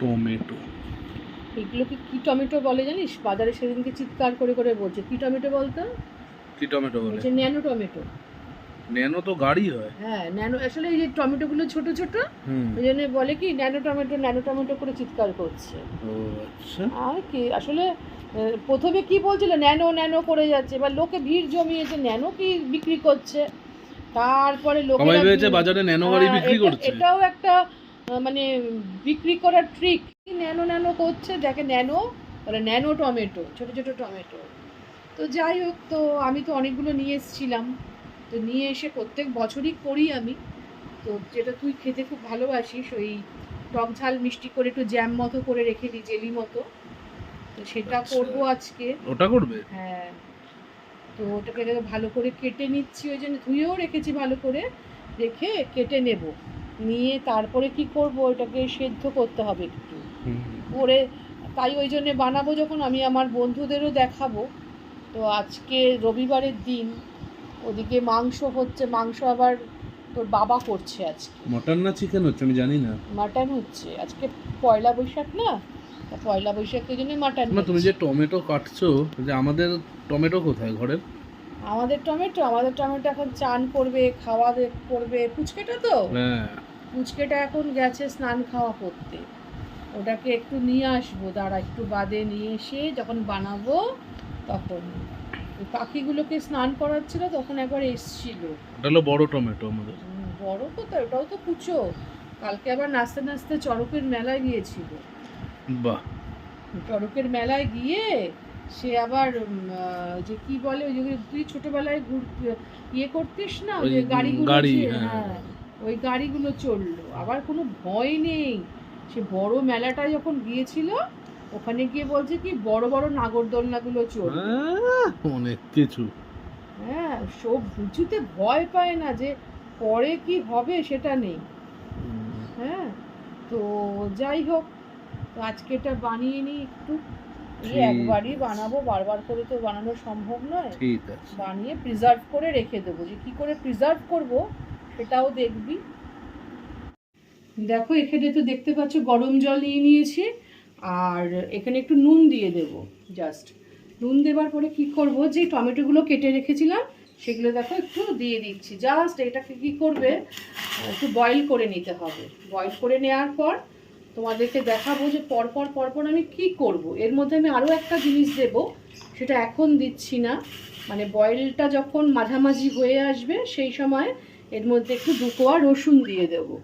Tomato. এগুলোকে কি tomato বলে জানিস? বাজারে সেদিনকে চিৎকার করে করে বলছে। কি টমেটো বলতো? কি টমেটো বলে? বলছে ন্যানো টমেটো। ন্যানো তো গাড়ি হয়। হ্যাঁ ন্যানো আসলে এই যে টমেটোগুলো ছোট ছোট হুম। ওই জন্য বলে কি ন্যানো টমেটো ন্যানো টমেটো করে চিৎকার করছে। ও আচ্ছা। আর কি আসলে প্রথমে কি বলছিল? ন্যানো ন্যানো করে যাচ্ছে। এবার লোকে ভিড় জমিয়েছে ন্যানো কি বিক্রি করছে? তারপরে লোকে বাজারে ন্যানো গাড়ি বিক্রি করছে। এটাও একটা মানে বিক্রি করার ট্রিক ন্যানো ন্যানো করছে? দেখে ন্যানো? তাহলে ন্যানো টমেটো ছোট ছোট টমেটো। তো যাই হোক তো আমি তো অনেকগুলো নিয়ে এসেছিলাম। তো নিয়ে এসে প্রত্যেক বছরই করি আমি। তো যেটা তুই খেতে খুব ভালোবাসিস ওই টক ঝাল মিষ্টি করে একটু জ্যাম মতো করে রেখে দিই জেলি মতো। তো সেটা আচ্ছা। করব আজকে। ওটা করবে? হ্যাঁ। তো ওটাকে ভালো করে কেটে নিচ্ছি ওই জন্য ধুয়েও রেখেছি ভালো করে। রেখে কেটে নেব। নিয়ে তারপরে কি করব? ওটাকে সেদ্ধ করতে হবে একটু। করে তাই ওই জন্যে বানাবো যখন আমি আমার বন্ধুদেরও দেখাবো। তো আজকে রবিবারের দিন ওদিকে মাংস হচ্ছে মাংস আবার তোর বাবা করছে আজকে। মটন না চিকেন হচ্ছে? আমি জানি না। মাটন হচ্ছে। আজকে পয়লা বৈশাখ না? পয়লা বৈশাখের জন্য মাটন না তুমি যে টমেটো কাটছো যে আমাদের টমেটো কোথায়? ঘরের? আমাদের টমেটো আমাদের টমেটো এখন চান করবে খাওয়া করবে। পুচকেটা তো? হ্যাঁ। পুচকেটা এখন গেছে স্নান খাওয়া করতে। ওটাকে একটু নিয়ে আসব দাঁড়া একটু বাদে নিয়ে এসে যখন বানাবো তখন। পাখিগুলোকে স্নান করাচ্ছিল তখন একবার এসছিল। ওটা হলো বড় টমেটো আমাদের। বড় তো তো ওটাও তো কুচো। কালকে আবার নাচতে নাচতে চড়কের মেলায় গিয়েছিল। বাহ। চড়কের মেলায় গিয়ে সে আবার যে কি বলে ওই যে তুই ছোটবেলায় ঘুর- ইয়ে করতিস না ওই গাড়িগুলো গাড়ি, যে- হ্যাঁ। ওই গাড়িগুলো চলল। আবার কোনো ভয় নেই। সে বড় মেলাটা যখন গিয়েছিল ওখানে গিয়ে বলছে কি বড় বড় নাগরদোলনাগুলো আহ, অনেক কিছু। হ্যাঁ সব কিছুতে ভয় পায় না যে পরে কি হবে সেটা নেই। হ্যাঁ তো যাই হোক আজকে এটা বানিয়ে নিই একটু। একবারই বানাবো বারবার করে তো বানানো সম্ভব নয়। ঠিক আছে। বানিয়ে প্রিজার্ভ করে রেখে দেবো। যে কি করে প্রিজার্ভ করব সেটাও দেখবি। দেখো, এখানে তো দেখতে পাচ্ছ গরম জল নিয়ে নিয়েছি, আর এখানে একটু নুন দিয়ে দেব জাস্ট নুন দেবার পরে কি করব, যে টমেটোগুলো কেটে রেখেছিলাম, সেগুলো দেখো একটু দিয়ে দিচ্ছি। জাস্ট এটাকে কি করবে, একটু বয়েল করে নিতে হবে। বয়েল করে নেওয়ার পর তোমাদেরকে দেখাবো যে পরপর পরপর আমি কি করব। এর মধ্যে আমি আরও একটা জিনিস দেব, সেটা এখন দিচ্ছি না। মানে বয়েলটা যখন মাঝামাঝি হয়ে আসবে, সেই সময় এর মধ্যে একটু দুকোয়া রসুন দিয়ে দেবো।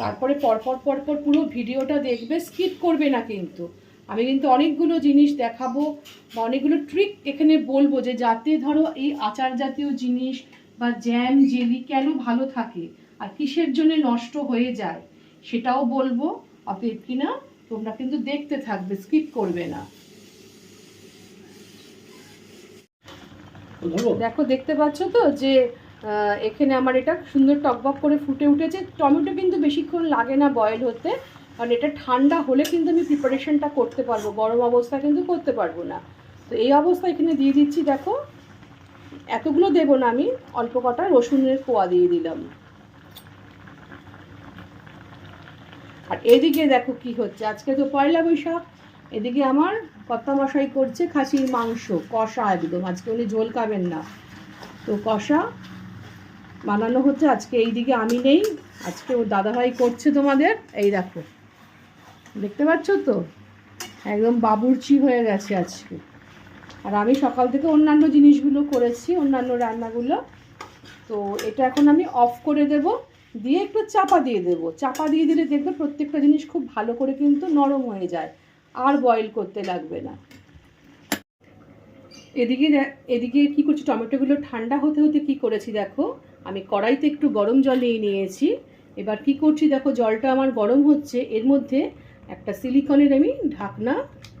তারপরে পরপর পরপর পুরো ভিডিওটা দেখবে স্কিপ করবে না কিন্তু। আমি কিন্তু অনেকগুলো জিনিস দেখাবো বা অনেকগুলো ট্রিক এখানে বলব যে যাতে ধরো এই আচার জাতীয় জিনিস বা জ্যাম জেলি কেন ভালো থাকে আর কিসের জন্য নষ্ট হয়ে যায় সেটাও বলব, অতএব কিনা তোমরা কিন্তু দেখতে থাকবে স্কিপ করবে না। দেখো দেখতে পাচ্ছ তো যে এখানে আমার এটা সুন্দর টকবক করে ফুটে উঠেছে। টমেটো কিন্তু বেশিক্ষণ লাগে না বয়েল হতে কারণ এটা ঠান্ডা হলে কিন্তু আমি প্রিপারেশনটা করতে পারব গরম অবস্থা কিন্তু করতে পারব না। তো এই অবস্থা এখানে দিয়ে দিচ্ছি দেখো। এতগুলো দেবো না আমি অল্প কটা রসুনের কোয়া দিয়ে দিলাম। আর এদিকে দেখো কি হচ্ছে। আজকে তো পয়লা বৈশাখ, এদিকে আমার কর্তা মশাই করছে খাসির মাংস, কষা একদম। আজকে উনি ঝোল খাবেন না। তো কষা বানানো হচ্ছে। আজকে এইদিকে আমি নেই। আজকে ওর দাদাভাই করছে তোমাদের। এই দেখো, দেখতে পাচ্ছ তো? একদম বাবুর্চি হয়ে গেছে আজকে। আর আমি সকাল থেকে অন্যান্য জিনিসগুলো করেছি, অন্যান্য রান্নাগুলো। তো এটা এখন আমি অফ করে দেব। দিয়ে একটু চাপা দিয়ে দেবো। চাপা দিয়ে দিলে দেখবে প্রত্যেকটা জিনিস খুব ভালো করে কিন্তু নরম হয়ে যায়। আর বয়েল করতে লাগবে না। এদিকে এদিকে কি করছি? টমেটোগুলো ঠান্ডা হতে হতে কি করেছি দেখো? আমি কড়াইতে একটু গরম জল নিয়ে নিয়েছি। এবার কি করছি দেখো? জলটা আমার গরম হচ্ছে। এর মধ্যে একটা সিলিকনের আমি ঢাকনা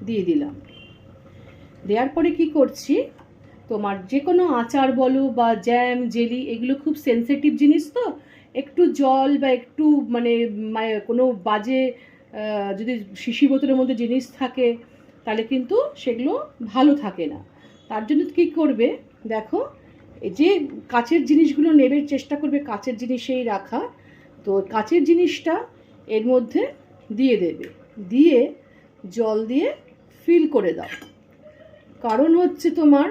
দিয়ে দিলাম। দেওয়ার পরে কি করছি? তোমার যে কোনো আচার বলো বা জ্যাম জেলি এগুলো খুব সেনসিটিভ জিনিস তো। একটু জল বা একটু মানে কোনো বাজে যদি শিশি বোতলের মধ্যে জিনিস থাকে, তাহলে কিন্তু সেগুলো ভালো থাকে না। তার জন্য কী করবে? দেখো যে কাচের জিনিসগুলো নেবে, চেষ্টা করবে কাচের জিনিসেই রাখা, তো কাচের জিনিসটা এর মধ্যে দিয়ে দেবে। দিয়ে জল দিয়ে ফিল করে দাও। কারণ হচ্ছে তোমার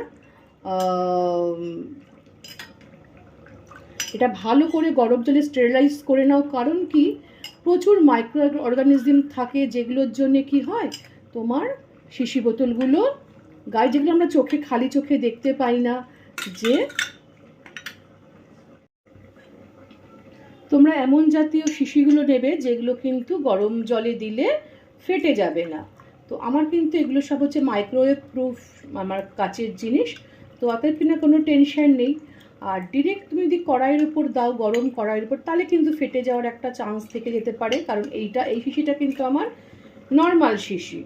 এটা ভালো করে গরম জলে স্টেরিলাইজ করে নাও। কারণ কি? প্রচুর মাইক্রো অর্গানিজম থাকে যেগুলোর জন্য কি হয়? তোমার শিশি বোতলগুলো গায়ে, যেগুলো আমরা চোখে, খালি চোখে দেখতে পাই না, যে তোমরা এমন জাতীয় শিশিগুলো নেবে যেগুলো কিন্তু গরম জলে দিলে ফেটে যাবে না। তো আমার কিন্তু এগুলো সব হচ্ছে মাইক্রোওয়েভ প্রুফ আমার কাচের জিনিস। তো অতএব কিনা কোনো টেনশন নেই। আর ডিরেক্ট তুমি যদি কড়াইয়ের উপর দাও, গরম কড়াইয়ের উপর, তাহলে কিন্তু ফেটে যাওয়ার একটা চান্স থেকে যেতে পারে। কারণ এইটা, এই শিশিটা কিন্তু আমার নর্মাল শিশি।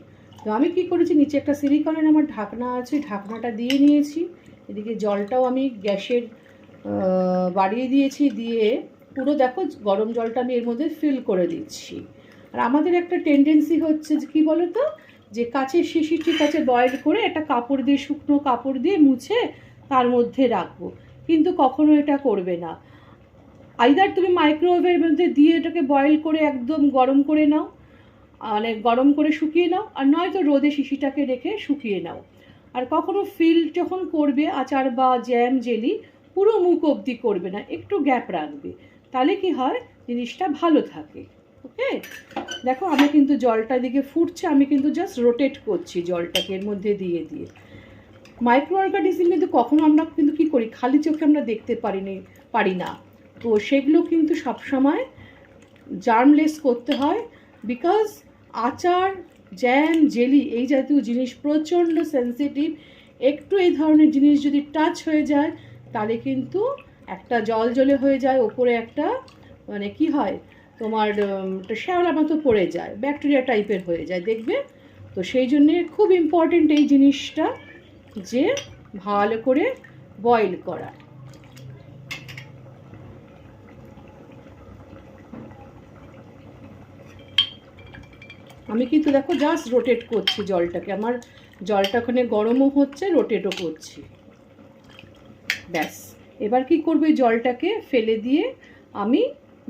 তো আমি কি করেছি, নিচে একটা সিলিকনের আমার ঢাকনা আছে, ঢাকনাটা দিয়ে নিয়েছি। এদিকে জলটাও আমি গ্যাসের বাড়িয়ে দিয়েছি, দিয়ে পুরো দেখো গরম জলটা আমি এর মধ্যে ফিল করে দিচ্ছি। আর আমাদের একটা টেন্ডেন্সি হচ্ছে কী বলো তো যে কাছের শিশি ঠিক আছে বয়েল করে একটা কাপড় দিয়ে, শুকনো কাপড় দিয়ে মুছে তার মধ্যে রাখব। কিন্তু কখনো এটা করবে না। আইদার, তুমি মাইক্রোওয়েভের মধ্যে দিয়ে এটাকে বয়েল করে একদম গরম করে নাও। মানে গরম করে শুকিয়ে নাও। আর নয়তো রোদে শিশিটাকে রেখে শুকিয়ে নাও। আর কখনো ফিল যখন করবে, আচার বা জ্যাম জেলি পুরো মুখ অবধি করবে না। একটু গ্যাপ রাখবে। তাহলে কি হয়? জিনিসটা ভালো থাকে। ওকে দেখো, আমি কিন্তু জলটা দিকে ফুটছে, আমি কিন্তু জাস্ট রোটেট করছি জলটাকে এর মধ্যে দিয়ে দিয়ে। মাইক্রো অর্গানিজম কিন্তু কখনো আমরা কিন্তু কি করি? খালি চোখে আমরা দেখতে পারিনি, পারি না। তো সেগুলো কিন্তু সবসময় জার্মলেস করতে হয় বিকজ আচার জ্যাম জেলি এই জাতীয় জিনিস প্রচণ্ড সেন্সিটিভ একটু এই ধরনের জিনিস যদি টাচ হয়ে যায়, তাহলে কিন্তু একটা জল জলে হয়ে যায়, ওপরে একটা মানে কি হয়? তোমার শ্যাওলা মতো পড়ে যায় ব্যাকটেরিয়া টাইপের হয়ে যায়, দেখবে? তো সেই জন্যে খুব ইম্পর্টেন্ট এই জিনিসটা। যে ভালো করে বয়েল করা। আমি কিন্তু দেখো জাস্ট রোটেট করছি জলটাকে। আমার জলটা ওখানে গরমও হচ্ছে রোটেটও করছি। ব্যাস। এবার কি করব জলটাকে ফেলে দিয়ে আমি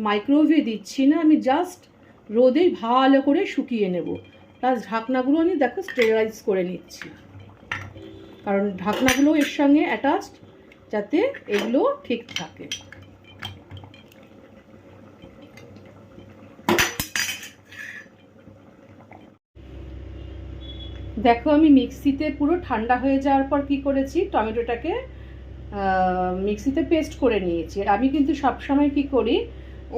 মাইক্রোওয়েভে দিচ্ছি না, আমি জাস্ট রোদে ভালো করে শুকিয়ে নেব। প্লাস ঢাকনাগুলো আমি দেখো স্টেরাইজ করে নিচ্ছি। কারণ ঢাকনাগুলো এর সঙ্গে অ্যাটাচড যাতে এগুলো ঠিক থাকে। দেখো আমি মিক্সিতে পুরো ঠান্ডা হয়ে যাওয়ার পর কি করেছি? টমেটোটাকে মিক্সিতে পেস্ট করে নিয়েছি। আর আমি কিন্তু সবসময় কি করি?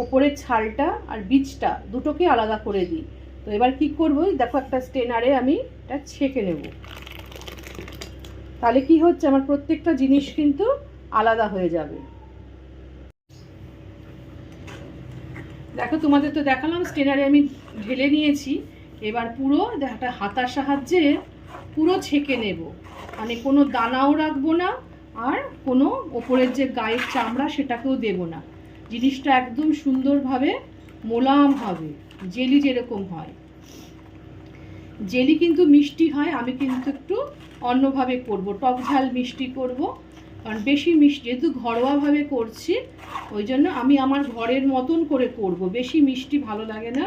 ওপরের ছালটা আর বীজটা দুটোকে আলাদা করে দিই। তো এবার কি করব? দেখো একটা স্টেনারে আমি এটা ছেঁকে নেব। তাহলে কি হচ্ছে? আমার প্রত্যেকটা জিনিস কিন্তু আলাদা হয়ে যাবে। দেখো, তোমাদের তো দেখালাম স্টেনারে আমি ঢেলে নিয়েছি। এবার পুরো একটা হাতার সাহায্যে পুরো ছেঁকে নেব। মানে কোনো দানাও রাখব না, আর কোনো ওপরের যে গায়ের চামড়া সেটাকেও দেব না। জিনিসটা একদম সুন্দরভাবে মোলাম হবে, জেলি যেরকম হয়। জেলি কিন্তু মিষ্টি হয়, আমি কিন্তু একটু অন্যভাবে করব, টক ঝাল মিষ্টি করব, কারণ বেশি মিষ্টি যেহেতু ঘরোয়াভাবে করছি, ওই জন্য আমি আমার ঘরের মতন করে করব, বেশি মিষ্টি ভালো লাগে না।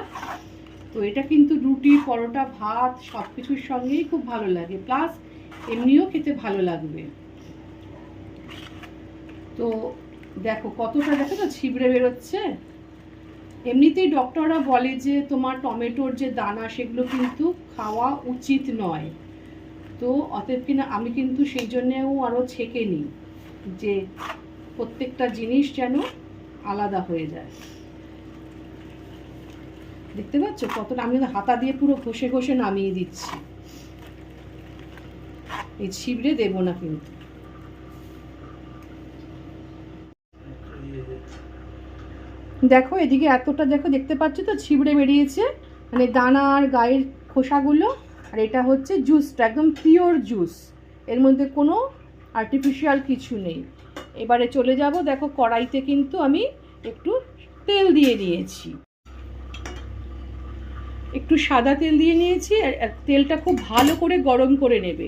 তো এটা কিন্তু রুটি, পরোটা, ভাত সব কিছুর সঙ্গেই খুব ভালো লাগে, প্লাস এমনিও খেতে ভালো লাগবে। তো দেখো কতটা, দেখো তো ছিবড়ে বেরোচ্ছে। এমনিতেই ডক্টররা বলে যে তোমার টমেটোর যে দানা সেগুলো কিন্তু খাওয়া উচিত নয়। তো অতএব কিনা আমি কিন্তু সেই জন্যেও আরও ছেঁকে নিই যে প্রত্যেকটা জিনিস যেন আলাদা হয়ে যায়। দেখতে পাচ্ছ? কতটা আমি হাতা দিয়ে পুরো ঘষে ঘষে নামিয়ে দিচ্ছি। এই ছিবড়ে দেবো না কিন্তু। দেখো, এদিকে এতটা দেখো, দেখতে পাচ্ছ তো? ছিবড়ে বেরিয়েছে। মানে দানা আর গায়ের খোসাগুলো আর এটা হচ্ছে জুসটা একদম পিওর জুস এর মধ্যে কোনো আর্টিফিশিয়াল কিছু নেই। এবারে চলে যাব, দেখো কড়াইতে কিন্তু আমি একটু তেল দিয়ে নিয়েছি। একটু সাদা তেল দিয়ে নিয়েছি আর তেলটা খুব ভালো করে গরম করে নেবে।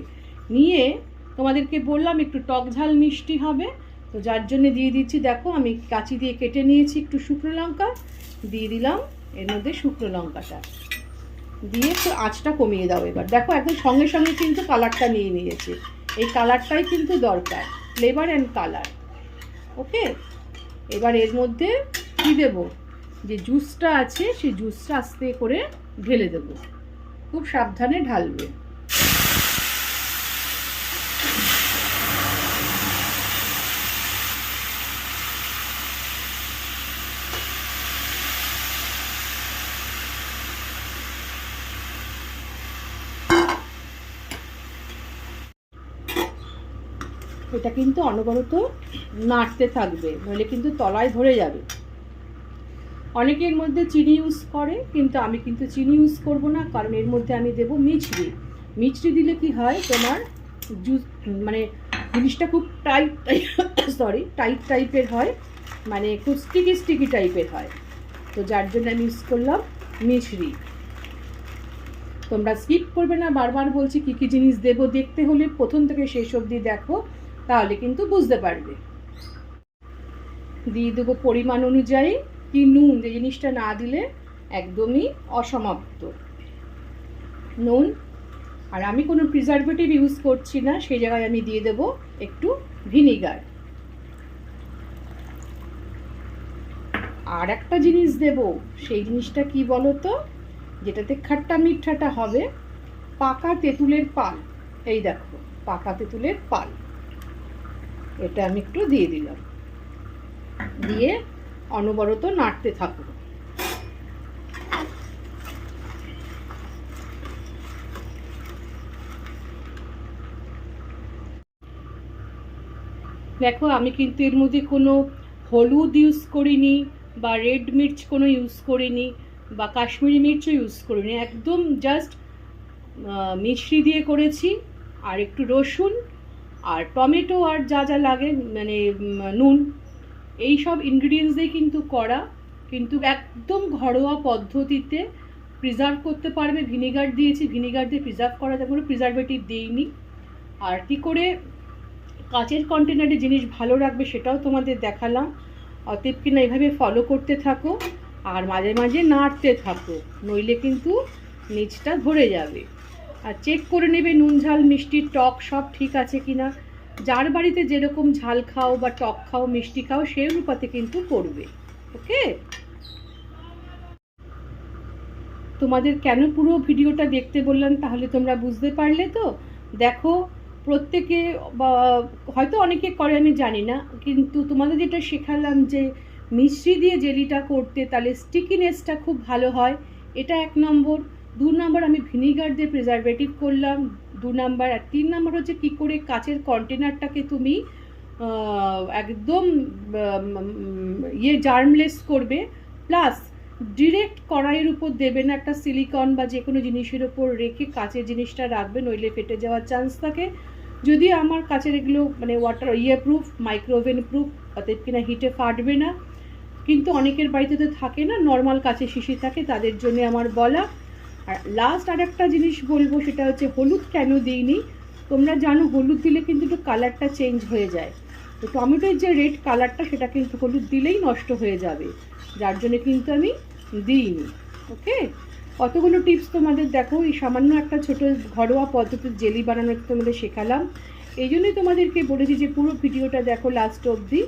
নিয়ে তোমাদেরকে বললাম একটু টক ঝাল মিষ্টি হবে, তো যার জন্য দিয়ে দিচ্ছি, দেখো আমি কাঁচি দিয়ে কেটে নিয়েছি একটু শুকনো লঙ্কা, দিয়ে দিলাম এর মধ্যে শুকনো লঙ্কাটা। দিয়ে একটু আঁচটা কমিয়ে দাও এবার। দেখো, একদম সঙ্গে সঙ্গে কিন্তু কালারটা নিয়ে নিয়েছে। এই কালারটাই কিন্তু দরকার ফ্লেভার অ্যান্ড কালার ওকে? এবার এর মধ্যে কী দেবো? যে জুসটা আছে, সেই জুসটা আস্তে করে ঢেলে দেবো। খুব সাবধানে ঢালবে। এটা কিন্তু অনবরত নাড়তে থাকবে, নইলে কিন্তু তলায় ধরে যাবে। অনেকের মধ্যে চিনি ইউজ করে, কিন্তু আমি কিন্তু চিনি ইউজ করব না, কারণ এর মধ্যে আমি দেব মিছরি। মিছরি দিলে কি হয়, তোমার জুস মানে জিনিসটা খুব টাইট সরি টাইট টাইপের হয় মানে খুব স্টিকি স্টিকি টাইপের হয়। তো যার জন্য আমি ইউজ করলাম মিছরি। তোমরা স্কিপ করবে না, বারবার বলছি কী কী জিনিস দেবো, দেখতে হলে প্রথম থেকে শেষ অবধি দেখো। তাহলে কিন্তু বুঝতে পারবে। দিয়ে দেবো পরিমাণ অনুযায়ী কি নুন, যে জিনিসটা না দিলে একদমই অসমাপ্ত। নুন, আর আমি কোনো প্রিজারভেটিভ ইউজ করছি না, সেই জায়গায় আমি দিয়ে দেব একটু ভিনিগার আর একটা জিনিস দেব, সেই জিনিসটা কি বলো তো যেটাতে খাট্টা মিঠাটা হবে, পাকা তেঁতুলের পাল। এই দেখো, পাকা তেঁতুলের পাল। এটা আমি একটু দিয়ে দিলাম। দিয়ে অনবরত নাড়তে থাকব। দেখো, আমি কিন্তু এর মধ্যে কোনো হলুদ ইউজ করিনি বা রেড মির্চ কোনো ইউজ করিনি বা কাশ্মীরি মির্চও ইউজ করিনি। একদম জাস্ট মিশ্রি দিয়ে করেছি আর একটু রসুন আর টমেটো আর যা যা লাগে মানে নুন, এই সব ইনগ্রিডিয়েন্টস দিয়ে কিন্তু করা কিন্তু একদম ঘরোয়া পদ্ধতিতে প্রিজার্ভ করতে পারবে। ভিনিগার দিয়েছি ভিনিগার দিয়ে প্রিজার্ভ করা যাবে কোনো প্রিজারভেটিভ দিইনি। আর কি করে কাচের কন্টেনারে জিনিস ভালো রাখবে সেটাও তোমাদের দেখালাম। অতএব কিনা এভাবে ফলো করতে থাকো আর মাঝে মাঝে নাড়তে থাকো, নইলে কিন্তু নিচটা ধরে যাবে। আর চেক করে নেবে, নুন ঝাল, মিষ্টি, টক, সব ঠিক আছে কিনা। যার বাড়িতে যেরকম ঝাল খাও বা টক খাও, মিষ্টি খাও সেই অনুপাতে কিন্তু করবে ওকে তোমাদের কেন পুরো ভিডিওটা দেখতে বললাম তাহলে তোমরা বুঝতে পারলে তো? দেখো, প্রত্যেকে হয়তো অনেকে করে, আমি জানি না, কিন্তু তোমাদের যেটা শেখালাম যে মিশ্রি দিয়ে জেলিটা করতে তাহলে স্টিকিনেসটা খুব ভালো হয়, এটা এক নম্বর। দু নম্বর আমি ভিনিগার দিয়ে প্রিজারভেটিভ করলাম, দু নম্বর আর তিন নম্বর হচ্ছে কী করে কাচের কন্টেনারটাকে তুমি একদম ইয়ে জার্মলেস করবে প্লাস ডিরেক্ট কড়াইয়ের উপর দেবে না একটা সিলিকন বা যে কোনো জিনিসের উপর রেখে কাচের জিনিসটা রাখবে নইলে ফেটে যাওয়ার চান্স থাকে। যদি আমার কাচের এগুলো মানে ওয়াটার ইয়ে প্রুফ মাইক্রোওভেন প্রুফ অতএব কিনা হিটে ফাটবে না। কিন্তু অনেকের বাড়িতে তো থাকে না নর্মাল কাচের শিশি থাকে, তাদের জন্য আমার বলা। আর লাস্ট আর একটা জিনিস বলব, সেটা হচ্ছে হলুদ কেন দিইনি? তোমরা জানো হলুদ দিলে কিন্তু একটু কালারটা চেঞ্জ হয়ে যায়। তো টমেটোর যে রেড কালারটা সেটা কিন্তু হলুদ দিলেই নষ্ট হয়ে যাবে। যার জন্য কিন্তু আমি দিইনি ওকে কতগুলো টিপস তোমাদের দেখো, এই সামান্য একটা ছোট ঘরোয়া পদ্ধতির জেলি বানানোর তোমাদের শেখালাম। এই জন্যই তোমাদেরকে বলেছি যে পুরো ভিডিওটা দেখো লাস্ট অবধি,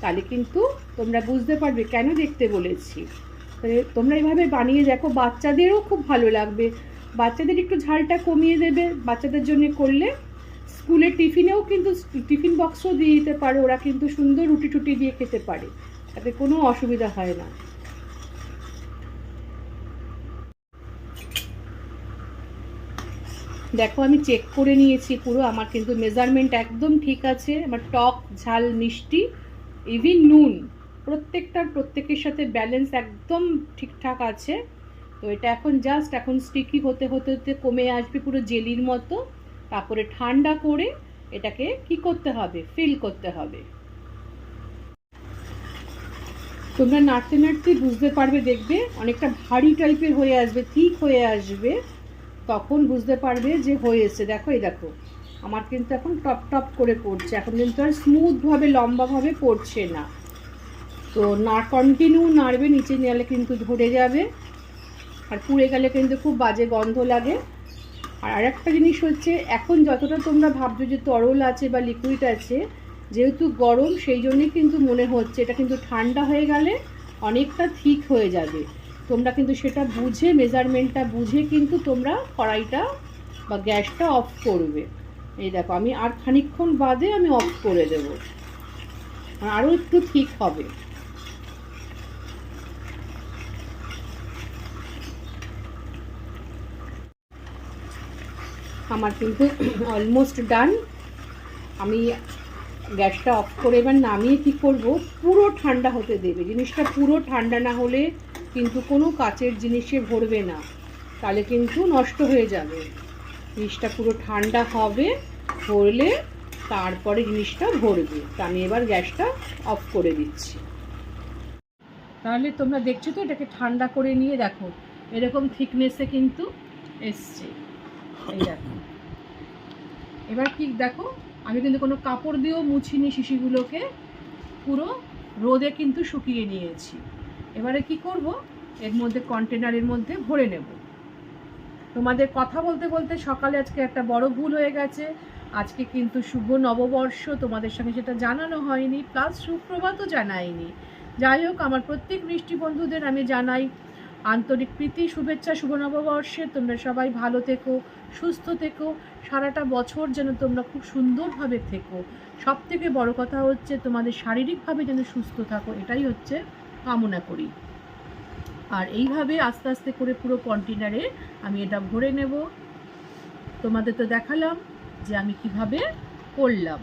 তাহলে কিন্তু তোমরা বুঝতে পারবে কেন দেখতে বলেছি। তোমরা এইভাবে বানিয়ে দেখো, বাচ্চাদেরও খুব ভালো লাগবে। বাচ্চাদের একটু ঝালটা কমিয়ে দেবে। বাচ্চাদের জন্য করলে স্কুলের টিফিনেও কিন্তু টিফিন বক্সও দিয়ে দিতে পারো। ওরা কিন্তু সুন্দর রুটি টুটি দিয়ে খেতে পারে। তাতে কোনো অসুবিধা হয় না। দেখো, আমি চেক করে নিয়েছি পুরো। আমার কিন্তু মেজারমেন্ট একদম ঠিক আছে। আমার টক, ঝাল, মিষ্টি ইভিন নুন। প্রত্যেকটার প্রত্যেকের সাথে ব্যালেন্স একদম ঠিকঠাক আছে। তো এটা এখন জাস্ট এখন স্টিকি হতে হতে হতে কমে আসবে পুরো জেলির মতো। তারপরে ঠান্ডা করে এটাকে কি করতে হবে? ফিল করতে হবে। তোমরা নাড়তে নাড়তে বুঝতে পারবে, দেখবে অনেকটা ভারী টাইপের হয়ে আসবে ঠিক হয়ে আসবে। তখন বুঝতে পারবে যে হয়ে এসছে। দেখো, এই দেখো, আমার কিন্তু এখন টপ টপ করে পড়ছে। এখন কিন্তু আর স্মুথভাবে লম্বাভাবে পড়ছে না। তো না কন্টিনিউ নাড়বে, নিচে নিলে কিন্তু ধরে যাবে। আর পুড়ে গেলে কিন্তু খুব বাজে গন্ধ লাগে। আর আরেকটা জিনিস হচ্ছে, এখন যতটা তোমরা ভাবছ যে তরল আছে বা লিকুইড আছে, যেহেতু গরম, সেই জন্যই কিন্তু মনে হচ্ছে এটা কিন্তু ঠান্ডা হয়ে গেলে অনেকটা ঠিক হয়ে যাবে। তোমরা কিন্তু সেটা বুঝে মেজারমেন্টটা বুঝে কিন্তু তোমরা কড়াইটা বা গ্যাসটা অফ করবে। এই দেখো, আমি আর খানিকক্ষণ বাদে আমি অফ করে দেবো। আরও একটু ঠিক হবে। আমার কিন্তু অলমোস্ট ডান আমি গ্যাসটা অফ করে এবার নামিয়ে কী করব? পুরো ঠান্ডা হতে দেবে। জিনিসটা পুরো ঠান্ডা না হলে কিন্তু কোনো কাচের জিনিসে ভরবে না। তাহলে কিন্তু নষ্ট হয়ে যাবে। জিনিসটা পুরো ঠান্ডা হবে, ভরলে তারপরে জিনিসটা ভরবে। তা আমি এবার গ্যাসটা অফ করে দিচ্ছি। তাহলে তোমরা দেখছ তো, এটাকে ঠান্ডা করে নিয়ে দেখো। এরকম থিকনেসে কিন্তু এসছে। এবার কি দেখো, আমি কিন্তু কোনো কাপড় দিয়েও মুছিনি শিশিগুলোকে, পুরো রোদে কিন্তু শুকিয়ে নিয়েছি। এবারে কি করব? এর মধ্যে কন্টেনারের মধ্যে ভরে নেব। তোমাদের কথা বলতে বলতে সকালে আজকে একটা বড় ভুল হয়ে গেছে। আজকে কিন্তু শুভ নববর্ষ, তোমাদের সঙ্গে সেটা জানানো হয়নি প্লাস সুপ্রভাতও জানাইনি। যাই হোক, আমার প্রত্যেক মিষ্টি বন্ধুদের আমি জানাই আন্তরিক প্রীতি, শুভেচ্ছা, শুভ নববর্ষে, তোমরা সবাই ভালো থেকো সুস্থ থেকো। সারাটা বছর যেন তোমরা খুব সুন্দরভাবে থেকো। সব থেকে বড় কথা হচ্ছে তোমাদের শারীরিকভাবে যেন সুস্থ থাকো, এটাই হচ্ছে কামনা করি। আর এইভাবে আস্তে আস্তে করে পুরো কন্টেনারে আমি এটা ভরে নেব। তোমাদের তো দেখালাম যে আমি কীভাবে করলাম।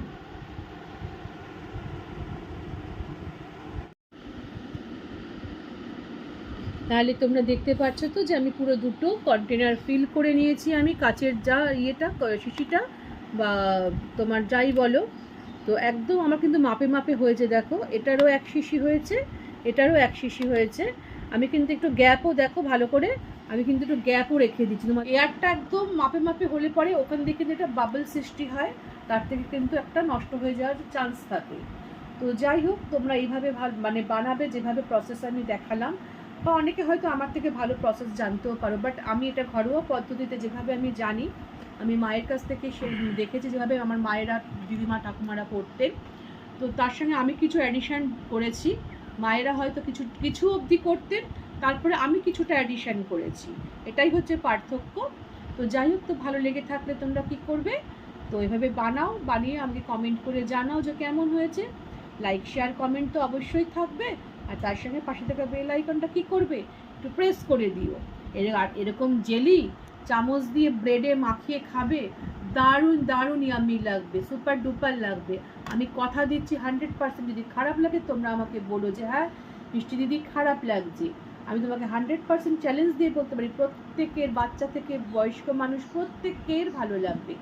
তাহলে তোমরা দেখতে পাচ্ছ তো যে আমি পুরো দুটো কন্টেনার ফিল করে নিয়েছি আমি, কাচের যা ইয়েটা শিশিটা বা তোমার যাই বলো। তো একদম আমার কিন্তু মাপে মাপে হয়েছে, দেখো। এটারও এক শিশি হয়েছে, এটারও এক শিশি হয়েছে। আমি কিন্তু একটু গ্যাপও দেখো ভালো করে, আমি কিন্তু একটু গ্যাপও রেখে দিচ্ছি। তোমার এয়ারটা একদম মাপে মাপে হলে পরে ওখান থেকে কিন্তু একটা বাবল সৃষ্টি হয়, তার থেকে কিন্তু একটা নষ্ট হয়ে যাওয়ার চান্স থাকে। তো যাই হোক, তোমরা এইভাবে ভালো মানে বানাবে, যেভাবে প্রসেস আমি দেখালাম বা অনেকে হয়তো আমার থেকে ভালো প্রসেস জানতেও পারো বাট আমি এটা ঘরোয়া পদ্ধতিতে যেভাবে আমি জানি, আমি মায়ের কাছ থেকে সে দেখেছি যেভাবে আমার মায়েরা, দিদিমা, ঠাকুমারা পড়তেন। তো তার সঙ্গে আমি কিছু অ্যাডিশন করেছি। মায়েরা হয়তো কিছু কিছু অবধি করতেন, তারপরে আমি কিছুটা অ্যাডিশন করেছি। এটাই হচ্ছে পার্থক্য। তো যাই হোক, তো ভালো লেগে থাকলে তোমরা কি করবে? তো এভাবে বানাও, বানিয়ে আমাকে কমেন্ট করে জানাও যে কেমন হয়েছে। লাইক শেয়ার কমেন্ট তো অবশ্যই থাকবে। আর তার সঙ্গে পাশে থাকা বেল আইকনটা কি করবে? একটু প্রেস করে দিও। এর আর এরকম জেলি চামচ দিয়ে ব্রেডে মাখিয়ে খাবে, দারুণ দারুণ ইয়ামি লাগবে সুপার ডুপার লাগবে। আমি কথা দিচ্ছি হান্ড্রেড পার্সেন্ট যদি খারাপ লাগে তোমরা আমাকে বলো যে হ্যাঁ মিষ্টি দিদি খারাপ লাগছে। আমি তোমাকে হান্ড্রেড পার্সেন্ট চ্যালেঞ্জ দিয়ে বলতে পারি, প্রত্যেকের বাচ্চা থেকে বয়স্ক মানুষ প্রত্যেকের ভালো লাগবে।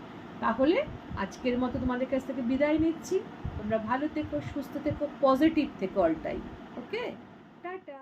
তাহলে আজকের মতো তোমাদের কাছ থেকে বিদায় নিচ্ছি। তোমরা ভালো থেকো, সুস্থ থেকো পজিটিভ থেকো অল টাইম ওকে টাটা